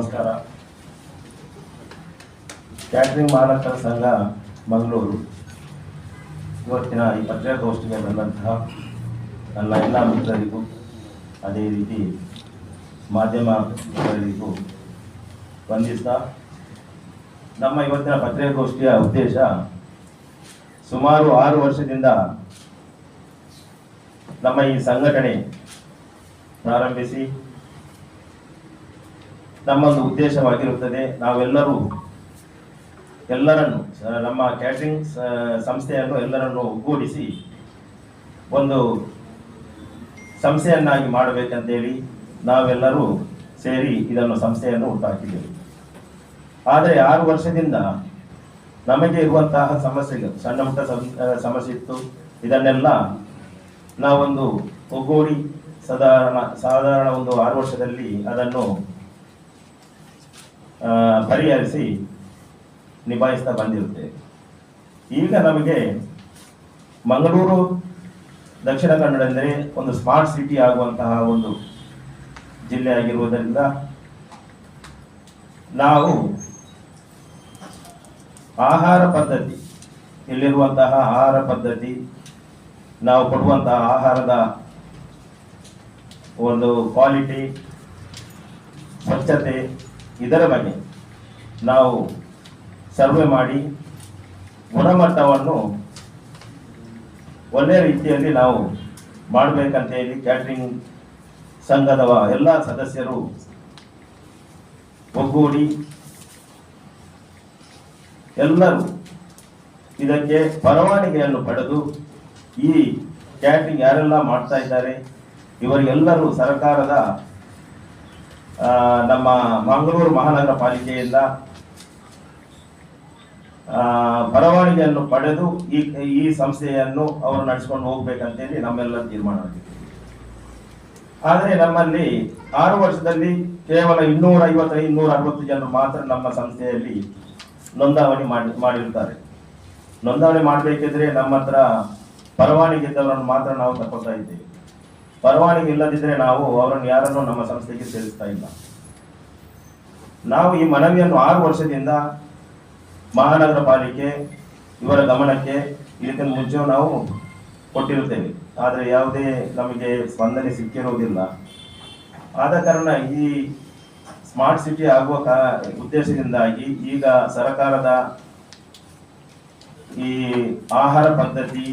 ನಮಸ್ಕಾರ. ಕ್ಯಾಟ್ರಿಂಗ್ ಮಾಲಕರ ಸಂಘ ಮಂಗಳೂರು. ಇವತ್ತಿನ ಈ ಪತ್ರಿಕಾಗೋಷ್ಠಿಗೆ ಬಂದಂತಹ ನನ್ನ ಎಲ್ಲ ಮಿತ್ರರಿಗೂ ಅದೇ ರೀತಿ ಮಾಧ್ಯಮ ಮಿತ್ರರಿಗೂ ವಂದಿಸ್ತಾ, ನಮ್ಮ ಇವತ್ತಿನ ಪತ್ರಿಕಾಗೋಷ್ಠಿಯ ಉದ್ದೇಶ ಸುಮಾರು ಆರು ವರ್ಷದಿಂದ ನಮ್ಮ ಈ ಸಂಘಟನೆ ಪ್ರಾರಂಭಿಸಿ ನಮ್ಮೊಂದು ಉದ್ದೇಶವಾಗಿರುತ್ತದೆ. ನಾವೆಲ್ಲರೂ ಎಲ್ಲರನ್ನು ನಮ್ಮ ಕ್ಯಾಟ್ರಿಂಗ್ ಸಂಸ್ಥೆಯನ್ನು ಎಲ್ಲರನ್ನು ಒಗ್ಗೂಡಿಸಿ ಒಂದು ಸಂಸ್ಥೆಯನ್ನಾಗಿ ಮಾಡಬೇಕಂತೇಳಿ ನಾವೆಲ್ಲರೂ ಸೇರಿ ಇದನ್ನು ಸಂಸ್ಥೆಯನ್ನು ಉಂಟಾಕಿದ್ದೇವೆ. ಆದರೆ ಆರು ವರ್ಷದಿಂದ ನಮಗೆ ಇರುವಂತಹ ಸಮಸ್ಯೆಗಳು, ಸಣ್ಣ ಪುಟ್ಟ ಸಮಸ್ಯೆ ಇತ್ತು. ಇದನ್ನೆಲ್ಲ ನಾವೊಂದು ಒಗ್ಗೂಡಿ, ಸಾಧಾರಣ ಸಾಧಾರಣ ಒಂದು ಆರು ವರ್ಷದಲ್ಲಿ ಅದನ್ನು ಪರಿಹರಿಸಿ ನಿಭಾಯಿಸ್ತಾ ಬಂದಿರುತ್ತೆ. ಈಗ ನಮಗೆ ಮಂಗಳೂರು, ದಕ್ಷಿಣ ಕನ್ನಡ ಅಂದರೆ ಒಂದು ಸ್ಮಾರ್ಟ್ ಸಿಟಿ ಆಗುವಂತಹ ಒಂದು ಜಿಲ್ಲೆ ಆಗಿರುವುದರಿಂದ ನಾವು ಆಹಾರ ಪದ್ಧತಿ, ಇಲ್ಲಿರುವಂತಹ ಆಹಾರ ಪದ್ಧತಿ, ನಾವು ಕೊಡುವಂತಹ ಆಹಾರದ ಒಂದು ಕ್ವಾಲಿಟಿ ಸ್ವಚ್ಛತೆ ಇದರ ಬಗ್ಗೆ ನಾವು ಸರ್ವೆ ಮಾಡಿ ಗುಣಮಟ್ಟವನ್ನು ಒಳ್ಳೆಯ ರೀತಿಯಲ್ಲಿ ನಾವು ಮಾಡಬೇಕಂತ ಹೇಳಿ ಕ್ಯಾಟ್ರಿಂಗ್ ಸಂಘದ ಎಲ್ಲ ಸದಸ್ಯರು ಒಗ್ಗೂಡಿ ಎಲ್ಲರೂ ಇದಕ್ಕೆ ಪರವಾನಗಿಯನ್ನು ಪಡೆದು ಈ ಕ್ಯಾಟ್ರಿಂಗ್ ಯಾರೆಲ್ಲ ಮಾಡ್ತಾ ಇದ್ದಾರೆ, ಇವರಿಗೆಲ್ಲರೂ ಸರ್ಕಾರದ ನಮ್ಮ ಮಂಗಳೂರು ಮಹಾನಗರ ಪಾಲಿಕೆಯಿಂದ ಆ, ಪರವಾನಗಿಯನ್ನು ಪಡೆದು ಈ ಈ ಸಂಸ್ಥೆಯನ್ನು ಅವರು ನಡೆಸ್ಕೊಂಡು ಹೋಗ್ಬೇಕಂತೇಳಿ ನಮ್ಮೆಲ್ಲ ತೀರ್ಮಾನ ಆದರೆ ನಮ್ಮಲ್ಲಿ ಆರು ವರ್ಷದಲ್ಲಿ ಕೇವಲ ಇನ್ನೂರ ಐವತ್ತೈದು ಇನ್ನೂರ ಅರವತ್ತು ಜನರು ಮಾತ್ರ ನಮ್ಮ ಸಂಸ್ಥೆಯಲ್ಲಿ ನೋಂದಾವಣಿ ಮಾಡಿ ಮಾಡಿರ್ತಾರೆ. ನೋಂದಾವಣಿ ಮಾಡಬೇಕಿದ್ರೆ ನಮ್ಮ ಹತ್ರ ಪರವಾನಗಿ ಮಾತ್ರ ನಾವು ತಗೊಳ್ತಾ ಇದ್ದೇವೆ. ಪರವಾನಗಿ ಇಲ್ಲದಿದ್ದರೆ ನಾವು ಅವರನ್ನು ಯಾರನ್ನು ನಮ್ಮ ಸಂಸ್ಥೆಗೆ ಸೇರಿಸ್ತಾ ಇಲ್ಲ. ನಾವು ಈ ಮನವಿಯನ್ನು ಆರು ವರ್ಷದಿಂದ ಮಹಾನಗರ ಪಾಲಿಕೆ, ಇವರ ಗಮನಕ್ಕೆ ಇದಕ್ಕೆ ಮುಂಚೆ ನಾವು ಕೊಟ್ಟಿರುತ್ತೇವೆ. ಆದರೆ ಯಾವುದೇ ನಮಗೆ ಸ್ಪಂದನೆ ಸಿಕ್ಕಿರುವುದಿಲ್ಲ ಆದ ಕಾರಣ ಈ ಸ್ಮಾರ್ಟ್ ಸಿಟಿ ಆಗುವ ಉದ್ದೇಶದಿಂದಾಗಿ ಈಗ ಸರಕಾರದ ಈ ಆಹಾರ ಪದ್ಧತಿ,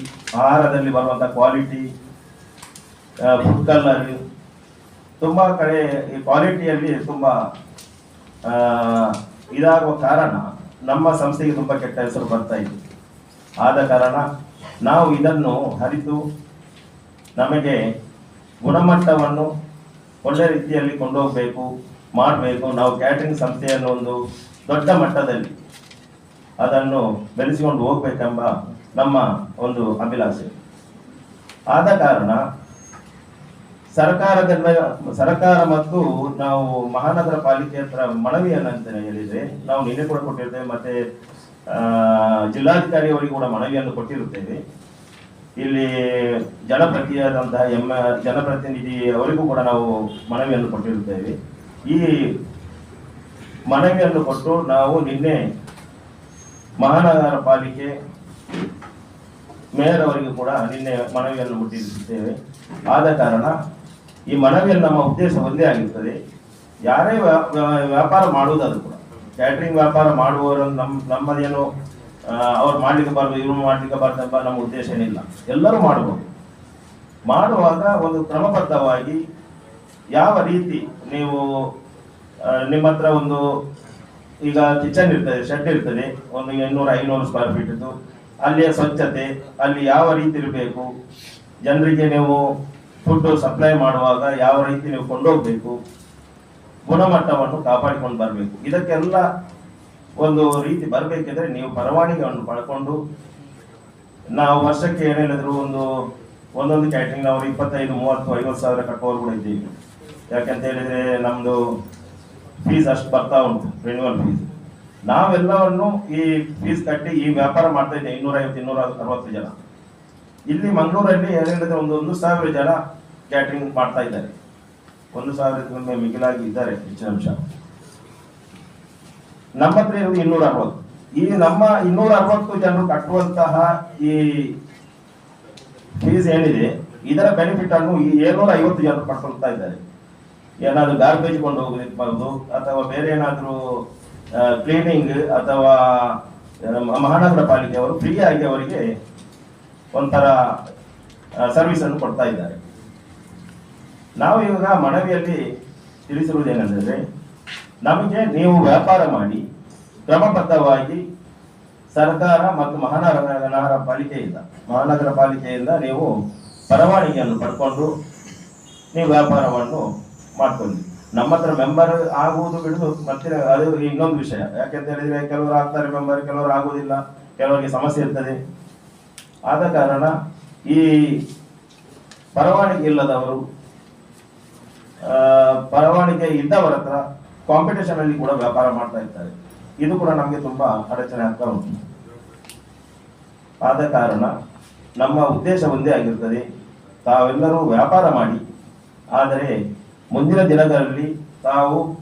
ಆಹಾರದಲ್ಲಿ ಬರುವಂಥ ಕ್ವಾಲಿಟಿ ಕಲರ್ ತುಂಬ ಕಡೆ ಈ ಕ್ವಾಲಿಟಿಯಲ್ಲಿ ತುಂಬ ಇದಾಗುವ ಕಾರಣ ನಮ್ಮ ಸಂಸ್ಥೆಗೆ ತುಂಬ ಕೆಟ್ಟ ಹೆಸರು ಬರ್ತಾ ಇದೆ. ಆದ ಕಾರಣ ನಾವು ಇದನ್ನು ಹರಿತು ನಮಗೆ ಗುಣಮಟ್ಟವನ್ನು ಒಳ್ಳೆ ರೀತಿಯಲ್ಲಿ ಕೊಂಡೋಗಬೇಕು, ಮಾಡಬೇಕು. ನಾವು ಕ್ಯಾಟ್ರಿಂಗ್ ಸಂಸ್ಥೆಯನ್ನು ಒಂದು ದೊಡ್ಡ ಮಟ್ಟದಲ್ಲಿ ಅದನ್ನು ಬೆಳೆಸಿಕೊಂಡು ಹೋಗಬೇಕೆಂಬ ನಮ್ಮ ಒಂದು ಅಭಿಲಾಷೆ. ಆದ ಕಾರಣ ಸರ್ಕಾರದಿಂದ ಸರ್ಕಾರ ಮತ್ತು ನಾವು ಮಹಾನಗರ ಪಾಲಿಕೆ ಹತ್ರ ಮನವಿಯನ್ನು ಅಂತ ಹೇಳಿದ್ರೆ, ನಾವು ನಿನ್ನೆ ಕೂಡ ಕೊಟ್ಟಿರ್ತೇವೆ, ಮತ್ತೆ ಜಿಲ್ಲಾಧಿಕಾರಿ ಅವರಿಗೆ ಕೂಡ ಮನವಿಯನ್ನು ಕೊಟ್ಟಿರುತ್ತೇವೆ. ಇಲ್ಲಿ ಜನಪ್ರತಿಯಾದಂತಹ ಎಂ, ಜನಪ್ರತಿನಿಧಿ ಅವರಿಗೂ ಕೂಡ ನಾವು ಮನವಿಯನ್ನು ಕೊಟ್ಟಿರುತ್ತೇವೆ. ಈ ಮನವಿಯನ್ನು ಕೊಟ್ಟು ನಾವು ನಿನ್ನೆ ಮಹಾನಗರ ಪಾಲಿಕೆ ಮೇಯರ್ ಅವರಿಗೂ ಕೂಡ ನಿನ್ನೆ ಮನವಿಯನ್ನು ಮುಟ್ಟಿಸಿದ್ದೇವೆ ಆದ ಕಾರಣ ಈ ಮನವಿಯಲ್ಲಿ ನಮ್ಮ ಉದ್ದೇಶ ಒಂದೇ ಆಗಿರ್ತದೆ. ಯಾರೇ ವ್ಯಾ- ವ್ಯಾ- ವ್ಯಾಪಾರ ಮಾಡುವುದಾದ್ರೂ ಕೂಡ ಕ್ಯಾಟ್ರಿಂಗ್ ವ್ಯಾಪಾರ ಮಾಡುವವರು ನಮ್ಮ ನಮ್ಮದೇನು ಅವ್ರು ಮಾಡ್ಲಿಕ್ಕೆ ಬಾರ್ದು ಇವ್ರು ಮಾಡ್ಲಿಕ್ಕೆ ಬಾರ್ದು ಎಂಬ ನಮ್ಮ ಉದ್ದೇಶ ಏನಿಲ್ಲ. ಎಲ್ಲರೂ ಮಾಡಬಹುದು ಮಾಡುವಾಗ ಒಂದು ಕ್ರಮಬದ್ಧವಾಗಿ ಯಾವ ರೀತಿ ನೀವು ನಿಮ್ಮ ಹತ್ರ ಒಂದು, ಈಗ ಕಿಚನ್ ಇರ್ತದೆ ಶೆಡ್ ಇರ್ತದೆ, ಒಂದು ಇನ್ನೂರ ಐನೂರು ಸ್ಕ್ವೇರ್ ಫೀಟ್ ಅಲ್ಲಿಯ ಸ್ವಚ್ಛತೆ, ಅಲ್ಲಿ ಯಾವ ರೀತಿ ಇರಬೇಕು, ಜನರಿಗೆ ನೀವು ಫುಡ್ ಸಪ್ಲೈ ಮಾಡುವಾಗ ಯಾವ ರೀತಿ ನೀವು ಕೊಂಡೋಗ್ಬೇಕು, ಗುಣಮಟ್ಟವನ್ನು ಕಾಪಾಡಿಕೊಂಡು ಬರಬೇಕು, ಇದಕ್ಕೆಲ್ಲ ಒಂದು ರೀತಿ ಬರಬೇಕಿದ್ರೆ ನೀವು ಪರವಾನಿಗೆಯನ್ನು ಪಡ್ಕೊಂಡು, ನಾವು ವರ್ಷಕ್ಕೆ ಏನೇನಿದ್ರು ಒಂದು, ಒಂದೊಂದು ಕ್ಯಾಟ್ರಿಂಗ್ ನಾವು ಇಪ್ಪತ್ತೈದು, ಮೂವತ್ತು, ಐವತ್ತು ಸಾವಿರ ಕಟ್ಟೋರು ಕೂಡ ಇದ್ದೀವಿ. ಯಾಕಂತ ಹೇಳಿದ್ರೆ ನಮ್ದು ಫೀಸ್ ಅಷ್ಟು ಬರ್ತಾ ಉಂಟು ರಿನ್ಯೂವಲ್ ಫೀಸ್ ನಾವೆಲ್ಲವನ್ನು ಈ ಫೀಸ್ ಕಟ್ಟಿ ಈ ವ್ಯಾಪಾರ ಮಾಡ್ತಾ ಇದ್ದೇವೆ ಇನ್ನೂರೈವತ್ತು ಇನ್ನೂರ ಅರವತ್ತು ಜನ. ಇಲ್ಲಿ ಮಂಗಳೂರಲ್ಲಿ ಏನೇನಿದೆ ಒಂದು ಒಂದು ಸಾವಿರ ಜನ ಕ್ಯಾಟ್ರಿಂಗ್ ಮಾಡ್ತಾ ಇದ್ದಾರೆ. ಒಂದು ಸಾವಿರದಿಂದ ಮಿಗಿಲಾಗಿ ಇದ್ದಾರೆ ಹೆಚ್ಚಿನ ಅಂಶ ನಮ್ಮ ಹತ್ರ ಇರೋದು ಇನ್ನೂರ ಅರವತ್ತು. ಈ ನಮ್ಮ ಇನ್ನೂರ ಅರವತ್ತು ಜನರು ಕಟ್ಟುವಂತಹ ಈ ಫೀಸ್ ಏನಿದೆ, ಇದರ ಬೆನಿಫಿಟ್ ಅನ್ನು ಈ ಏಳ್ನೂರ ಐವತ್ತು ಜನರು ಪಡ್ಕೊಳ್ತಾ ಇದ್ದಾರೆ. ಏನಾದ್ರು ಗಾರ್ಬೇಜ್ ಕೊಂಡು ಹೋಗೋದಿರ್ಬೋದು ಅಥವಾ ಬೇರೆ ಏನಾದರೂ ಕ್ಲೀನಿಂಗ್ ಅಥವಾ ಮಹಾನಗರ ಪಾಲಿಕೆಯವರು ಫ್ರೀ ಆಗಿ ಅವರಿಗೆ ಒಂಥರ ಸರ್ವಿಸ್ ಅನ್ನು ಕೊಡ್ತಾ ಇದ್ದಾರೆ. ನಾವು ಇವಾಗ ಮನವಿಯಲ್ಲಿ ತಿಳಿಸಿರುವುದೇನೆಂದರೆ ನಮಗೆ ನೀವು ವ್ಯಾಪಾರ ಮಾಡಿ, ಕ್ರಮಬದ್ಧವಾಗಿ ಸರ್ಕಾರ ಮತ್ತು ಮಹಾನಗರ ನಗರ ಪಾಲಿಕೆಯಿಂದ, ಮಹಾನಗರ ಪಾಲಿಕೆಯಿಂದ ನೀವು ಪರವಾನಗಿಯನ್ನು ಪಡ್ಕೊಂಡು ನೀವು ವ್ಯಾಪಾರವನ್ನು ಮಾಡ್ಕೊಳ್ಳಿ. ನಮ್ಮ ಹತ್ರ ಮೆಂಬರ್ ಆಗುವುದು ಬಿಡುದು ಮತ್ತೆ ಅದು ಇನ್ನೊಂದು ವಿಷಯ. ಯಾಕೆಂತ ಹೇಳಿದ್ರೆ ಕೆಲವರು ಆಗ್ತಾರೆ ಮೆಂಬರ್ ಕೆಲವರು ಆಗುವುದಿಲ್ಲ, ಕೆಲವರಿಗೆ ಸಮಸ್ಯೆ ಇರ್ತದೆ. ಆದ ಕಾರಣ ಈ ಪರವಾನಿಗೆ ಇಲ್ಲದವರು ಪರವಾನಿಗೆ ಇದ್ದವರ ಹತ್ರ ಕಾಂಪಿಟೇಷನ್ ಅಲ್ಲಿ ಕೂಡ ವ್ಯಾಪಾರ ಮಾಡ್ತಾ ಇರ್ತಾರೆ ಇದು ಕೂಡ ನಮಗೆ ತುಂಬಾ ಅಡಚಣೆ ಆಗ್ತಾ ಉಂಟು. ಆದ ಕಾರಣ ನಮ್ಮ ಉದ್ದೇಶ ಒಂದೇ ಆಗಿರ್ತದೆ. ತಾವೆಲ್ಲರೂ ವ್ಯಾಪಾರ ಮಾಡಿ, ಆದರೆ ಮುಂದಿನ ದಿನಗಳಲ್ಲಿ ತಾವು